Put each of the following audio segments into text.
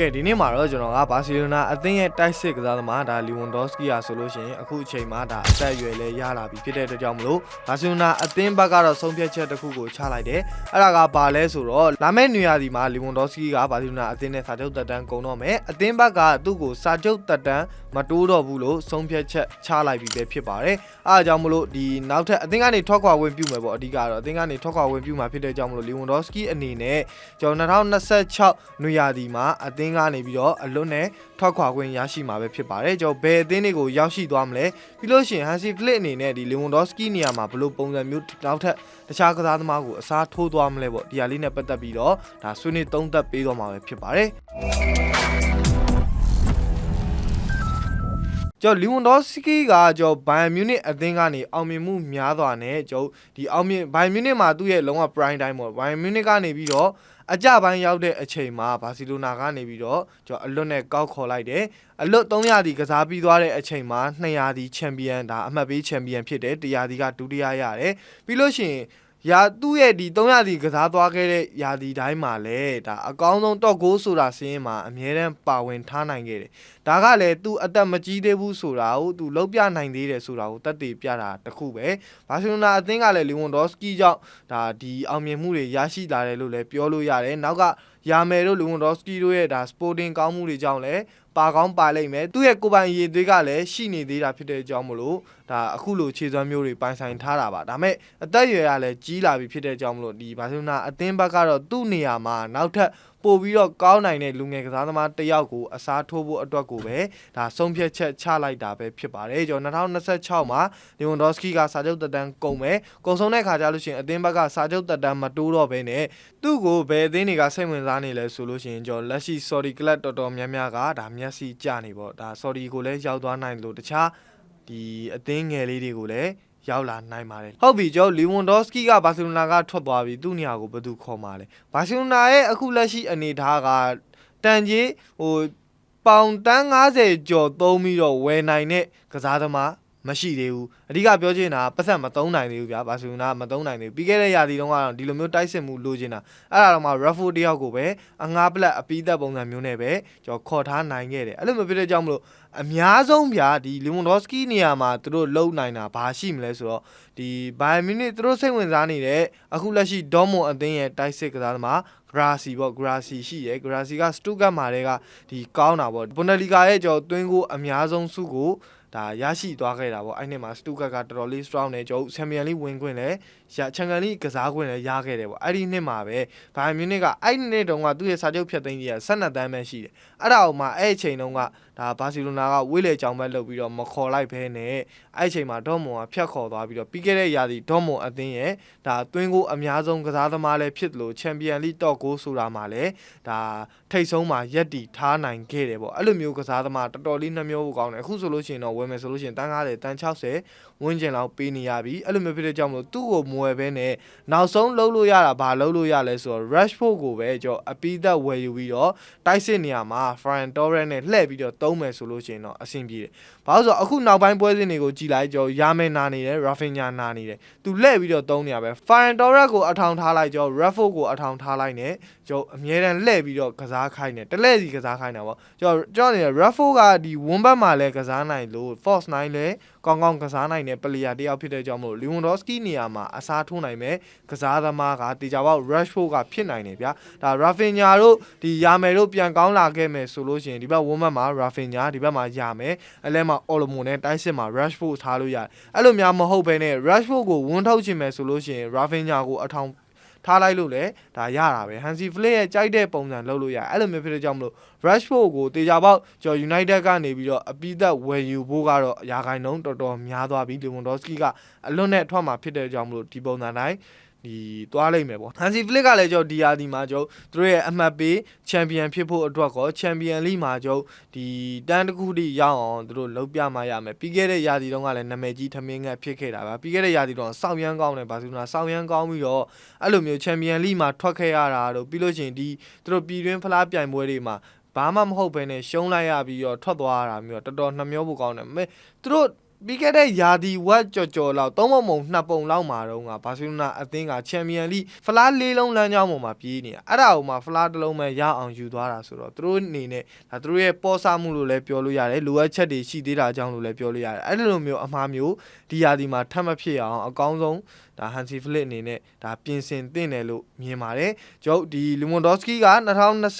ကဲဒီနေ့မှာတော့ကျွန်တော်ကဘာစီလိုနာအသင်းရဲ့တိုက်စစ်ကစားသမားဒါလီဝန်ဒေါစကီယာဆိုလို့ရှိရင်အခုအချိန်မှာဒါအသက်အရွယ်လည်းရလာပြီဖြစ်တဲ့အတွက်ကြောင့်မလို့ဘာစီလိုနာအသင်းဘက်ကတော့ဆုံးဖြတ်ချက်တစ်ခုကိုချလိုက်တယ်အဲ့ဒါကဘာလဲဆိုတော့လာမယ့်နေရာဒီမှာလီဝန်ဒေါစကီကဘာစီလိုနာအသင်းနဲ့စာချုပ်တက်တန်းကုန်တော့မယ်အသင်းဘက်ကသူ့ကိုစာချုပ်တက်တန်းမတိုးတော့ဘူးလို့ဆုံးဖြတ်ချက်ချလိုက်ပြီပဲဖြစ်ပါတယ်အားအကြောင်းမလို့ဒီနောက်ထပ်အသင်းကနေထွက်ခွာဝင်ပြုမယ်ပေါ့အဓိကတော့အသင်းကနေထွက်ခွာဝင်ပြုမှာဖြစ်တဲ့ကြောင့်မလို့လီဝန်ဒေါစကီအနေနဲ့ကျွန်တော်2026နွေရာသီမှာအသင်းကနေပြီးတော့အလွတ်နဲ့ထွက်ခွာခွင့်ရရှိမှာပဲဖြစ်ပါတယ်ကျွန်တော်ဘယ်အသင်းတွေကိုရောက်ရှိသွားမလဲပြီးလို့ရှိရင်ဟန်စီဖလစ်အနေနဲ့ဒီလီဝန်ဒေါစကီနေရာမှာဘယ်လိုပုံစံမျိုးနောက်ထပ်တခြားကစားသမားကိုအစားထိုးသွားမလဲပေါ့ဒီဟာလေးနဲ့ပတ်သက်ပြီးတော့ဒါဆွေးနွေးသုံးသပ်ပေးသွားမှာပဲဖြစ်ပါတယ် ကျော်လီဝန်ဒေါစကီကကျော်ဘိုင်ယန်မြူနစ်အသင်းကနေအောင်မြင်မှုများစွာနဲ့ကျော်ဒီအောင်မြင်ဘိုင်ယန်မြူနစ်မှာသူ့ရဲ့လုံးဝ prime time ပေါ့ဘိုင်ယန်မြူနစ်ကနေပြီးတော့အကြပိုင်းရောက်တဲ့အချိန်မှာဘာစီလိုနာကနေပြီးတော့ကျော်အလွတ်နဲ့ကောက်ခေါ်လိုက်တယ်အလွတ်300ဒီကစားပြီးသွားတဲ့အချိန်မှာ200ဒီချန်ပီယံဒါအမှတ်ပေးချန်ပီယံဖြစ်တယ်100ဒီကဒုတိယရတယ်ပြီးလို့ရှိရင် ရာသူ့ရဲ့ဒီ300ဒီကစားသွားခဲ့တဲ့ရာဒီတိုင်းမှာလည်းဒါအကောင်းဆုံးတော့ဂိုးဆိုတာစင်းရင်မှာအမြဲတမ်းပါဝင်ထားနိုင်ခဲ့တယ်ဒါကလည်းသူအသက်မကြီးသေးဘူးဆိုတာကိုသူလုံးပြနိုင်သေးတယ်ဆိုတာကိုတက်တည်ပြတာတခုပဲဘာစီလိုနာအသင်းကလည်းလီဝန်ဒေါစကီကြောင့်ဒါဒီအောင်မြင်မှုတွေရရှိလာတယ်လို့လည်းပြောလို့ရတယ်နောက်ကယာမယ်တို့လီဝန်ဒေါစကီတို့ရဲ့ဒါစပိုတင်ကောင်းမှုတွေကြောင့်လည်းပါကောင်းပါလိမ့်မယ်သူ့ရဲ့ကိုယ်ပိုင်ရည်သွေးကလည်းရှိနေသေးတာဖြစ်တဲ့အကြောင်းမလို့ဒါအခုလိုခြေစွမ်းမျိုးတွေပိုင်ဆိုင်ထားတာပါဒါပေမဲ့အသက်အရွယ်ကလည်းကြီးလာပြီဖြစ်တဲ့အကြောင်းမလို့ဒီဘာစီလိုနာအသင်းဘက်ကတော့သူ့နေရာမှာနောက်ထပ်ပို့ပြီးတော့ကောင်းနိုင်တဲ့လူငယ်ကစားသမားတစ်ယောက်ကိုအစားထိုးဖို့အတွက်ကိုပဲဒါဆုံးဖြတ်ချက်ချလိုက်တာပဲဖြစ်ပါတယ်ကျွန်တော်2026မှာလီဝန်ဒေါစကီကစာချုပ်တက်တန်းကုန်မယ်ကုန်ဆုံးတဲ့ခါကျလို့ရှိရင်အသင်းဘက်ကစာချုပ်တက်တန်းမတိုးတော့ဘဲနဲ့သူ့ကိုဘယ်အသင်းတွေကစိတ်ဝင်စားနေလဲဆိုလို့ရှိရင်ကျွန်တော်လက်ရှိ sorry club တော်တော်များများကဒါမျက်စိကျနေပေါ့ဒါ sorry ကိုလည်းရောက်သွားနိုင်လို့တခြားဒီအသင်းငယ်လေးတွေကိုလည်း ရောက်လာနိုင်ပါတယ်ဟုတ်ပြီကျော်လီဝန်ဒေါစကီကဘာစီလိုနာကထွက်သွားပြီသူ့နေရာကိုဘယ်သူခေါ်မှာလဲဘာစီလိုနာရဲ့အခုလက်ရှိအနေအထားကတန်ကြီးဟိုပေါင်တန်း90ကျော်သုံးပြီးတော့ဝယ်နိုင်တဲ့ကစားသမား မရှိသေးဘူးအဓိကပြောချင်တာပတ်သက်မသုံးနိုင်သေးဘူးဗျာဘာစီလိုနာမသုံးနိုင်သေးဘူးပြီးခဲ့တဲ့ရာသီတုန်းကတော့ဒီလိုမျိုးတိုက်စစ်မှုလိုချင်တာအဲ့ဒါတော့မှ Raffo တယောက်ကိုပဲအငှားပလက်အပီးသက်ပုံစံမျိုးနဲ့ပဲကျွန်တော်ခေါ်ထားနိုင်ခဲ့တယ်အဲ့လိုမျိုးဖြစ်တဲ့ကြောင့်မလို့အများဆုံးဗျာဒီလီမွန်ဒေါစကီနေရာမှာသူတို့လုံနိုင်တာဘာရှိမလဲဆိုတော့ဒီဘိုင်မီနစ်သူတို့စိတ်ဝင်စားနေတဲ့အခုလက်ရှိဒေါမွန်အသင်းရဲ့တိုက်စစ်ကစားသမား Grassy ပေါ့ Grassy ရှိရယ် Grassy က Stuttgart မှာတည်းကဒီကောင်းတာပေါ့ Bundesliga ရဲ့ကျွန်တော်သွင်းကိုအများဆုံးစုကို ဒါရရှိသွားခဲ့တာပေါ့အဲ့နှစ်မှာ Stuttgart ကတော်တော်လေး strong နဲ့ကျွန်တော် Champions League ဝင်ခွင့်လည်းရ Champions League ကစားခွင့်လည်းရခဲ့တယ်ပေါ့အဲ့ဒီနှစ်မှာပဲဘိုင်မြူနစ်ကအဲ့ဒီနှစ်တုန်းကသူ့ရဲ့စာချုပ်ဖြတ်သိမ်းကြီးက12တန်းပဲရှိတယ်အဲ့ဒါအောင်မှအဲ့အချိန်တုန်းကဒါဘာစီလိုနာကဝေးလေကြောင်ဘက်လုပ်ပြီးတော့မခေါ်လိုက်ဘဲနဲ့အဲ့အချိန်မှာဒေါ်မွန်ကဖြတ်ခေါ်သွားပြီးတော့ပြီးခဲ့တဲ့ရာသီဒေါ်မွန်အသင်းရဲ့ဒါသွင်းကိုအများဆုံးကစားသမားလည်းဖြစ်တယ်လို့ Champions League တော့ကိုဆိုတာမှာလည်းဒါထိတ်ဆုံးမှာရက်တီထားနိုင်ခဲ့တယ်ပေါ့အဲ့လိုမျိုးကစားသမားတော်တော်လေးနှမျိုးကိုကောင်းတယ်အခုဆိုလို့ရှိရင်တော့ဝယ်မယ်ဆိုလို့ရှိရင်တန်း90တန်း60ဝန်းကျင်လောက်ပေးနေရပြီအဲ့လိုမျိုးဖြစ်တဲ့ကြောင့်မလို့သူ့ကိုမဝယ်ဘဲနဲ့နောက်ဆုံးလှုပ်လို့ရတာဘာလှုပ်လို့ရလဲဆိုတော့ Rashford ကိုပဲကျွန်တော်အပီးသက်ဝယ်ယူပြီးတော့တိုက်စစ်နေရာမှာ Ferran Torres နဲ့လှည့်ပြီးတော့သုံးမယ်ဆိုလို့ရှိရင်တော့အဆင်ပြေတယ်ဘာလို့ဆိုတော့အခုနောက်ပိုင်းပွဲစဉ်တွေကိုကြည်လိုက်ကျွန်တော်ရာမဲနာနေတယ် Rafinha နာနေတယ်သူလှည့်ပြီးတော့သုံးနေရပဲ Ferran Torres ကိုအထောင်ထားလိုက်ကျွန်တော် Rashford ကိုအထောင်ထားလိုက်နဲ့ ကျွန်တော်အမြဲတမ်းလှည့်ပြီးတော့ကစားခိုင်းတယ်တလဲစီကစားခိုင်းတာပေါ့ကျွန်တော်ကျွန်တော်နေ Rashford ကဒီဝန်းဘက်မှာလည်းကစားနိုင်လို့ Force 9လည်းကောင်းကောင်းကစားနိုင်တဲ့ပလေယာတယောက်ဖြစ်တဲ့ကြောင့်မလို့ Lewandowski နေရာမှာအစားထိုးနိုင်မယ်ကစားသမားကတေချာပေါက် Rashford ကဖြစ်နိုင်တယ်ဗျာဒါ Rafinha တို့ဒီယာမယ်တို့ပြန်ကောင်းလာခဲ့မယ်ဆိုလို့ရှိရင်ဒီဘက်ဝန်းဘက်မှာ Rafinha ဒီဘက်မှာယာမယ်အလဲမှာ Olmo နဲ့တိုက်စစ်မှာ Rashford ထားလို့ရတယ်အဲ့လိုများမဟုတ်ဘဲနဲ့ Rashford ကိုဝန်းထုတ်ချင်မယ်ဆိုလို့ရှိရင် Rafinha ကိုအထောင် ထားလိုက်လို့လေဒါရတာပဲ Hansi Flick ရဲ့ကြိုက်တဲ့ပုံစံလုပ်လို့ရအဲ့လိုမျိုးဖြစ်တဲ့ကြောင့်မလို့ Rashford ကိုတေချာပေါက်ကျော် United ကနေပြီးတော့အပိသက်ဝယ်ယူဖို့ကတော့ရာခိုင်နှုန်းတော်တော်များသွားပြီ Lewandowski ကအလွတ်နဲ့ထွက်မှာဖြစ်တဲ့ကြောင့်မလို့ဒီပုံစံတိုင်း ဒီသွားလိုက်မယ်ပေါ့ Hansi Flick ကလည်းကျော်ဒီယာဒီမှာကျော်သူတို့ရဲ့အမှတ်ပေးချန်ပီယံဖြစ်ဖို့အတွက်ကောချန်ပီယံလိမှာကျော်ဒီတန်းတစ်ခုထိရောက်အောင်သူတို့လုပ်ပြမှရမယ်ပြီးခဲ့တဲ့ယာဒီတုန်းကလည်းနာမည်ကြီးထမင်းငတ်ဖြစ်ခဲ့တာပါပြီးခဲ့တဲ့ယာဒီတုန်းကစောက်ရမ်းကောင်းတယ်ဘာလို့လဲစောက်ရမ်းကောင်းပြီးတော့အဲ့လိုမျိုးချန်ပီယံလိမှာထွက်ခဲ့ရတာတို့ပြီးလို့ရှိရင်ဒီသူတို့ပြည်တွင်းဖလားပြိုင်ပွဲတွေမှာဘာမှမဟုတ်ဘဲနဲ့ရှုံးလိုက်ရပြီးတော့ထွက်သွားရတာမျိုးတော်တော်နှမျောဖို့ကောင်းတယ်မဲသူတို့ ပြီးခဲ့တဲ့ယာဒီဝက်ကြော်ကြော်လောက်သုံးပုံပုံနှစ်ပုံလောက်မှာတော့ကဘာစီလိုနာအသင်းကချန်ပီယံလိဖလားလေးလုံးလမ်းကြောင်းပေါ်မှာပြေးနေတာအဲ့ဒါကိုမှဖလားတစ်လုံးပဲရအောင်ယူသွားတာဆိုတော့သူတို့အနေနဲ့ဒါသူတို့ရဲ့ပေါ်ဆမှုလို့လည်းပြောလို့ရတယ်လိုအပ်ချက်တွေရှိသေးတာကြောင့်လို့လည်းပြောလို့ရတယ်အဲ့လိုမျိုးအမှားမျိုးဒီယာဒီမှာထပ်မဖြစ်အောင်အကောင်းဆုံးဒါဟန်စီဖလစ်အနေနဲ့ဒါပြင်ဆင်သင့်တယ်လို့မြင်ပါတယ်ကျွန်တော်ဒီလီမွန်ဒေါစကီက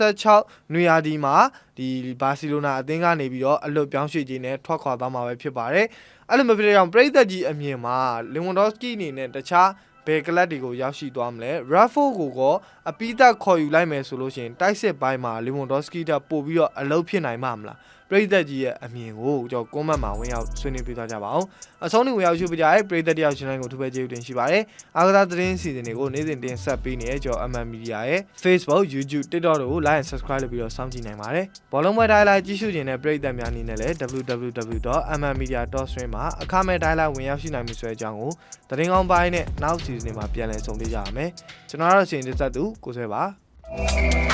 2026နွေရာသီမှာ ဒီဘာစီလိုနာအသင်းကနေပြီးတော့အလွတ်ပြောင်းရွှေ့ခြင်းနဲ့ထွက်ခွာသွားမှာပဲဖြစ်ပါတယ်အဲ့လိုမဖြစ်တဲ့ကြောင့်ပရိသတ်ကြီးအမြင်မှာလီမွန်ဒေါစကီအနေနဲ့တခြားဘယ်ကလပ်တွေကိုရောက်ရှိသွားမလဲ Raffo ကိုကောအပိသက်ခေါ်ယူလိုက်မယ်ဆိုလို့ရှိရင်တိုက်စစ်ပိုင်းမှာလီမွန်ဒေါစကီတက်ပို့ပြီးတော့အလုပ်ဖြစ်နိုင်မှာမလား ပရိသတ်ကြီးရဲ့အမြင်ကိုကျွန်တော်ကွန်မန့်မှာဝင်ရောက်ဆွေးနွေးပြသကြပါအောင်အဆုံးထိဝင်ရောက်ရှုပြကြတဲ့ပရိသတ်တယောက်ချင်းတိုင်းကိုထူပဲကျေးဇူးတင်ရှိပါတယ်အားကစားသတင်းစီစဉ်တွေကိုနေ့စဉ်တင်ဆက်ပေးနေတဲ့ကျွန်တော် MM Media ရဲ့ Facebook YouTube TikTok တို့ကို Like and Subscribe လုပ်ပြီးတော့စောင့်ကြည့်နိုင်ပါတယ်ဘောလုံးပွဲတိုင်းလိုက်ကြည့်ရှုခြင်းနဲ့ပရိသတ်များအနေနဲ့လည်း www.mmmedia.stream မှာအခမဲ့တိုင်းလိုက်ဝင်ရောက်ရှိနိုင်ပြီဆိုတဲ့အကြောင်းကိုသတင်းကောင်းပိုင်းနဲ့နောက်စီစဉ်တွေမှာပြန်လည်ဆုံတွေ့ကြရမယ်ကျွန်တော်တို့အချိန်တစ်သက်သူကိုဆွဲပါ